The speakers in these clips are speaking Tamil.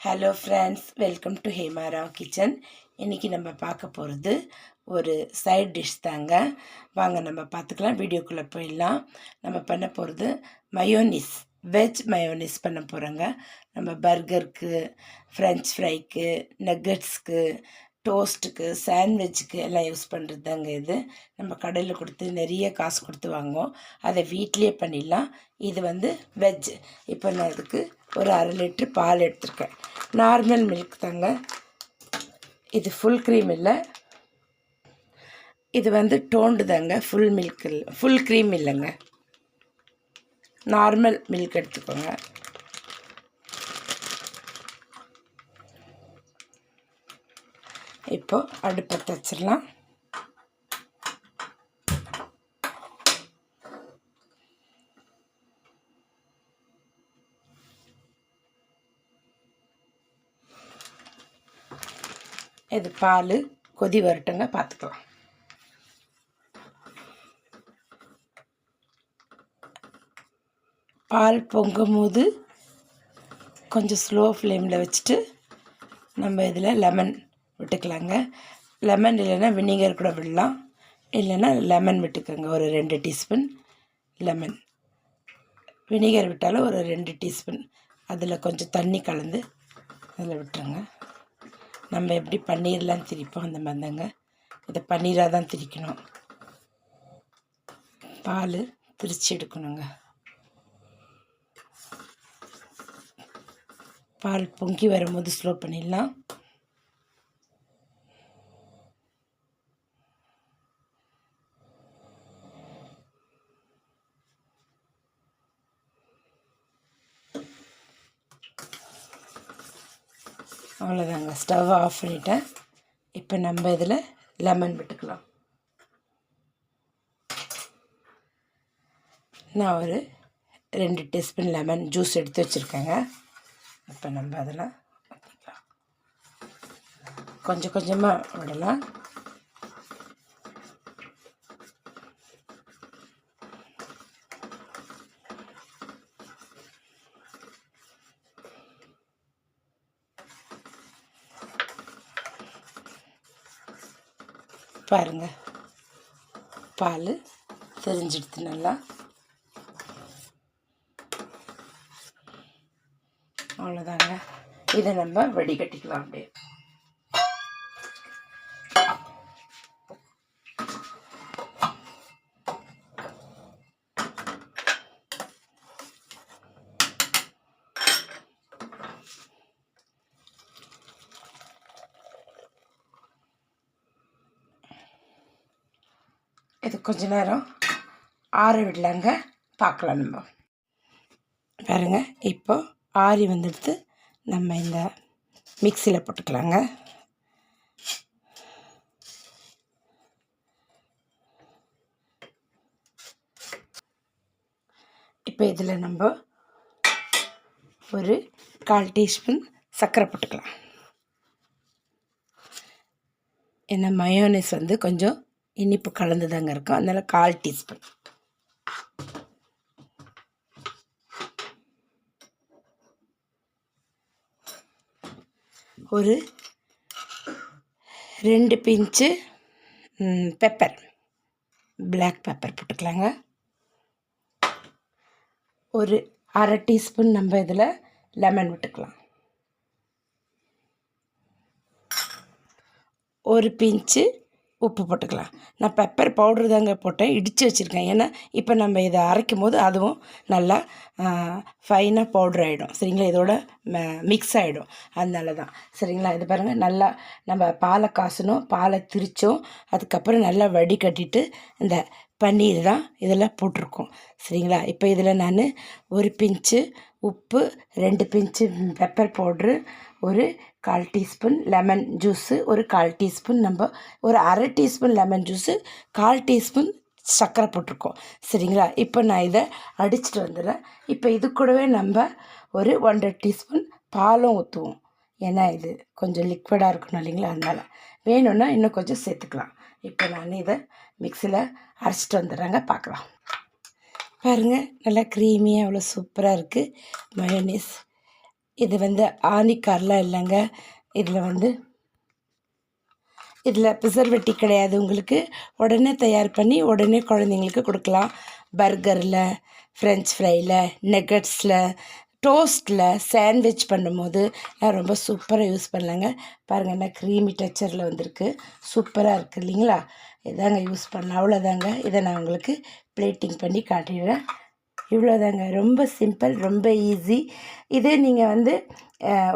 Hello friends welcome to Hemara kitchen இன்றைக்கி நம்ம பார்க்க போகிறது ஒரு சைட் டிஷ் தாங்க. வாங்க நம்ம பார்த்துக்கலாம். வீடியோக்குள்ளே போயிடலாம். நம்ம பண்ண போகிறது மயோனிஸ் வெஜ் மயோனிஸ் பண்ண போகிறோங்க நம்ம பர்கருக்கு ஃப்ரெஞ்ச் ஃப்ரைக்கு நக்கட்ஸ்க்கு டோஸ்ட்டுக்கு சாண்ட்விச்சுக்கு எல்லாம் யூஸ் பண்ணுறது தாங்க இது. நம்ம கடையில் கொடுத்து நிறைய காசு கொடுத்து வாங்குவோம். அதை வீட்லேயே பண்ணிடலாம். இது வந்து வெஜ் இப்போ நான் இதுக்கு ஒரு அரை லிட்ரு பால் எடுத்திருக்கேன். நார்மல் மில்க் தாங்க. இது ஃபுல் க்ரீம் இல்லை. இது வந்து டோண்டு தாங்க. ஃபுல் மில்க் இல்லை. ஃபுல் க்ரீம் இல்லைங்க. நார்மல் மில்க் எடுத்துக்கோங்க. இப்போ அடுப்பை தச்சிடலாம். இது பால் கொதி வரட்டுங்க பார்த்துக்கலாம். பால் பொங்கும் போது கொஞ்சம் ஸ்லோ ஃப்ளேமில் வச்சுட்டு நம்ம இதில் லெமன் விட்டுக்கலாங்க. லெமன் இல்லைன்னா வினிகர் கூட விடலாம். இல்லைன்னா லெமன் விட்டுக்கோங்க ஒரு ரெண்டு டீஸ்பூன் லெமன் வினிகர் விட்டாலும் ஒரு ரெண்டு டீஸ்பூன் அதில் கொஞ்சம் தண்ணி கலந்து அதில் விட்டுருங்க. நம்ம எப்படி பன்னீர்லாம் திரிப்போம் அந்த மாதிரி தாங்க இதை பன்னீராக தான் திரிக்கணும். பால் திரிச்சு எடுக்கணுங்க. பால் பொங்கி வரும்போது ஸ்லோ பண்ணிடலாம். அவ்வளோதாங்க ஸ்டவ் ஆஃப் பண்ணிட்டேன். இப்போ நம்ம இதில் லெமன் விட்டுக்கலாம். நான் ஒரு ரெண்டு டீஸ்பூன் லெமன் ஜூஸ் எடுத்து வச்சுருக்கேங்க. இப்போ நம்ம அதில் கொஞ்சம் கொஞ்சமாக விடலாம். பாருங்கள் பால் தெரிஞ்சிடுது நல்லா. அவ்வளோதாங்க இதை நம்ம வடிகட்டிக்கலாம் அப்படியே. இது கொஞ்ச நேரம் ஆற விடலாங்க. பார்க்கலாம் நம்ம. பாருங்க இப்போ ஆறி வந்துடுத்து நம்ம இந்த மிக்சியில் போட்டுக்கலாங்க. இப்போ இதில் நம்ம ஒரு கால் டீஸ்பூன் சர்க்கரை போட்டுக்கலாம். ஏன்னா மயோனைஸ் வந்து கொஞ்சம் இனிப்பு கலந்து தாங்க இருக்கும். அதனால் கால் டீஸ்பூன். ஒரு ரெண்டு பிஞ்சு பெப்பர். பிளாக் பெப்பர் போட்டுக்கலாங்க. ஒரு அரை டீஸ்பூன் நம்ம இதில் லெமன் விட்டுக்கலாம். ஒரு பிஞ்சு உப்பு போட்டுக்கலாம். நான் பெப்பர் பவுட்ரு தாங்க போட்டேன். இடித்து வச்சுருக்கேன். ஏன்னா இப்போ நம்ம இதை அரைக்கும் போது அதுவும் நல்லா ஃபைனாக பவுட்ரு ஆகிடும் சரிங்களா? இதோட மிக்ஸ் ஆகிடும் அதனால தான். சரிங்களா? இது பாருங்கள் நல்லா நம்ம பாலை காசணும் பாலை திரித்தோம் அதுக்கப்புறம் நல்லா வடிகட்டிட்டு இந்த பன்னீர் தான் இதெல்லாம் போட்டிருக்கோம். சரிங்களா? இப்போ இதில் நான் ஒரு பிஞ்சு உப்பு ரெண்டு பிஞ்சு பெப்பர் பவுட்ரு ஒரு கால் டீஸ்பூன் லெமன் ஜூஸு ஒரு கால் டீஸ்பூன் நம்ம ஒரு அரை டீஸ்பூன் லெமன் ஜூஸு கால் டீஸ்பூன் சர்க்கரை போட்டிருக்கோம். சரிங்களா? இப்போ நான் இதை அடிச்சுட்டு வந்துடுறேன். இப்போ இது கூடவே நம்ம ஒரு ஒன்றரை டீஸ்பூன் பாலும் ஊற்றுவோம். ஏன்னா இது கொஞ்சம் லிக்விடாக இருக்கணும் இல்லைங்களா? அதனால். வேணும்னா இன்னும் கொஞ்சம் சேர்த்துக்கலாம். இப்போ நான் இதை மிக்சியில் அரைச்சிட்டு வந்துடுறேங்க. பார்க்கலாம். பாருங்கள் நல்லா க்ரீமியாக அவ்வளோ சூப்பராக இருக்குது மயோனீஸ் இது வந்து ஆணிக்கார்லாம் இல்லைங்க. இதில் வந்து இதில் ப்ரிசர்வேட்டி கிடையாது உங்களுக்கு. உடனே தயார் பண்ணி உடனே குழந்தைங்களுக்கு கொடுக்கலாம். பர்கரில் ஃப்ரெஞ்ச் ஃப்ரையில் நெகட்ஸில் டோஸ்ட்டில் சாண்ட்விச் பண்ணும்போது எல்லாம் ரொம்ப சூப்பராக யூஸ் பண்ணலாங்க. பாருங்கள் என்ன க்ரீமி டெக்சரில் வந்திருக்கு. சூப்பராக இருக்குது இல்லைங்களா? இதாங்க யூஸ் பண்ணலாம் அவ்வளோதாங்க இதை நான் உங்களுக்கு பிளேட்டிங் பண்ணி காட்டிடுறேன். இவ்வளோதாங்க ரொம்ப சிம்பிள் ரொம்ப ஈஸி இதே நீங்கள் வந்து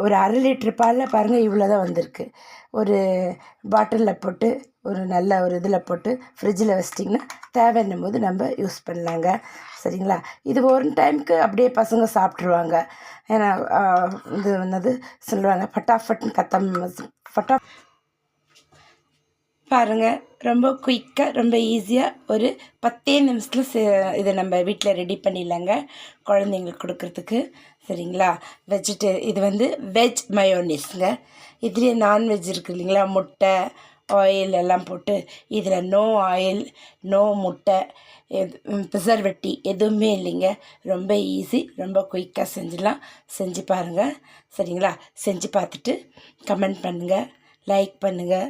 ஒரு அரை லிட்டர் பாலில் பாருங்கள் இவ்வளோ தான் வந்திருக்கு. ஒரு பாட்டிலில் போட்டு ஒரு நல்ல ஒரு இதில் போட்டு ஃப்ரிட்ஜில் வச்சிட்டிங்கன்னா தேவைன்னும் போது நம்ம யூஸ் பண்ணலாங்க. சரிங்களா? இது ஒரு டைமுக்கு அப்படியே பசங்க சாப்பிட்ருவாங்க ஏன்னா இது என்னது சொல்லுவாங்க ஃபட்டாஃபட்னு கத்தம் ஃபட்டா பாருங்கள் ரொம்ப குயிக்காக ரொம்ப ஈஸியாக ஒரு பத்தே நிமிஷத்தில் சே இதை நம்ம வீட்டில் ரெடி பண்ணிடலாங்க குழந்தைங்களுக்கு கொடுக்கறதுக்கு. சரிங்களா? வெஜிடே இது வந்து வெஜ் மயோனிஸ்ங்க இதுலேயே நான்வெஜ் இருக்குது இல்லைங்களா? முட்டை ஆயில் எல்லாம் போட்டு இதில் நோ ஆயில் நோ முட்டை பிசர்வெட்டி எதுவுமே இல்லைங்க. ரொம்ப ஈஸி ரொம்ப குயிக்காக செஞ்சிடலாம். செஞ்சு பாருங்கள் சரிங்களா? செஞ்சு பார்த்துட்டு கமெண்ட் பண்ணுங்கள் லைக் பண்ணுங்கள்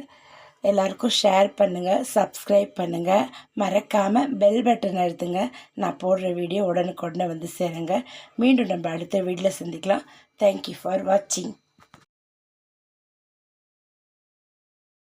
எல்லாருக்கும் ஷேர் பண்ணுங்கள் சப்ஸ்கிரைப் பண்ணுங்கள் மறக்காமல் பெல் பட்டன் அழுத்துங்க. நான் போடுற வீடியோ உடனுக்குடனே வந்து சேருங்க. மீண்டும் நம்ம அடுத்த வீடியோவில் சந்திக்கலாம். தேங்க்யூ ஃபார் வாட்சிங்